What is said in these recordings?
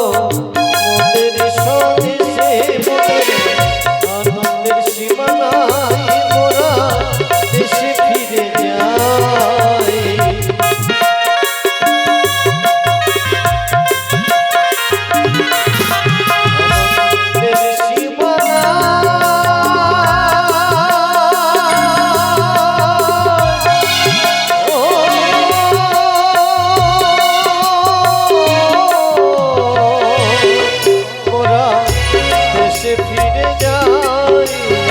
oh. দেশে ফিরে যাই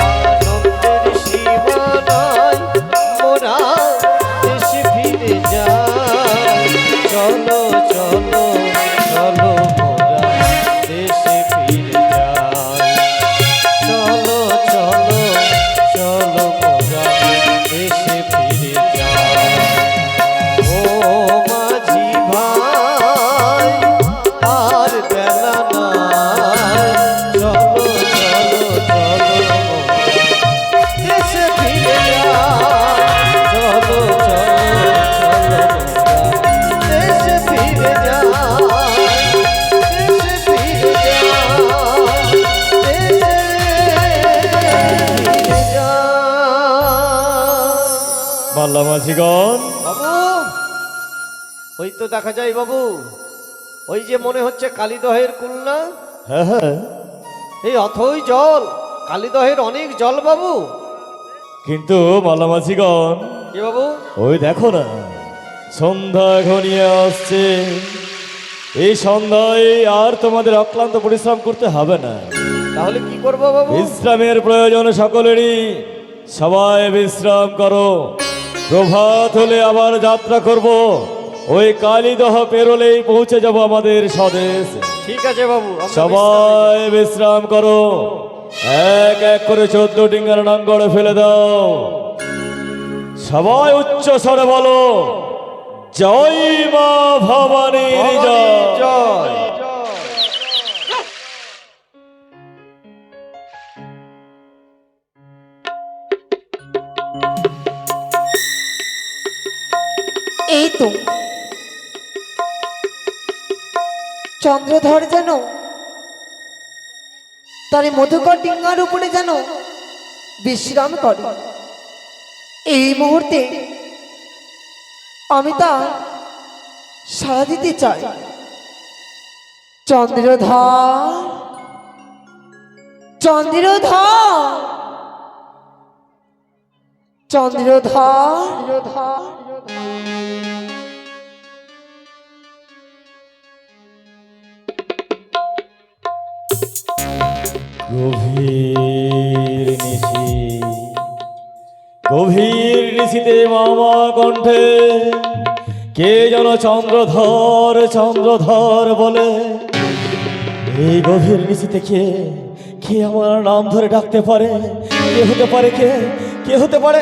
আনন্দের সীমানায় মোরা দেশে ফিরে চলো চলো চলো মাল্লামাঝিগণ বাবু ওই তো দেখা যায় বাবু ওই যে মনে হচ্ছে কালীদহের কুলনা হ্যাঁ হ্যাঁ। এই অথই জল কালীদহের অনেক জল বাবু। কিন্তু মাল্লামাঝিগণ কি বাবু? ওই দেখো না সন্ধ্যা ঘনিয়ে আসছে। এই সন্ধ্যায় আর তোমাদের অক্লান্ত পরিশ্রম করতে হবে না। তাহলে কি করব বাবু? বিশ্রামের প্রয়োজন সকলেরই। সবাই বিশ্রাম করো। প্রভাত হলে আবার যাত্রা করব। ওই কালীদহ পেরোলেই পৌঁছে যাব আমাদের স্বদেশ। ঠিক আছে বাবু সবাই বিশ্রাম করো। এক এক করে চোদ্দ ডিঙ্গার নাঙ্গড়ে ফেলে দাও। সবাই উচ্চ স্বরে বলো জয় মা ভবানী জয়। এই তো চন্দ্রধর যেন তার মধুকর ডিঙ্গার উপরে যেন বিশ্রাম করে। এই মুহূর্তে আমি তা সাড়া দিতে চাই। চন্দ্রধর চন্দ্রধর চন্দ্রধর। গভীর নিশি, গভীর নিশিতে মামা কণ্ঠে কে যেন চন্দ্রধর চন্দ্রধর বলে, এই গভীর নিশিতে কে কে আমার নাম ধরে ডাকতে পারে? কে হতে পারে কে? কে হতে পারে?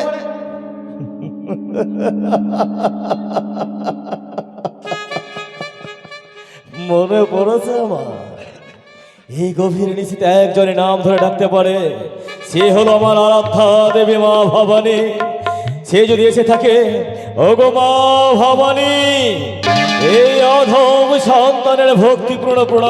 মনে পড়েছে আমার। এই গভীর নিশিতে একজনের নাম ধরে ডাকতে পারে। সে হলো আমার আরাধ্যা দেবী মা ভবানী। সে যদি এসে থাকে, ওগো মা ভবানী, এই অধম সন্তানের ভক্তিপূর্ণ প্রণাম।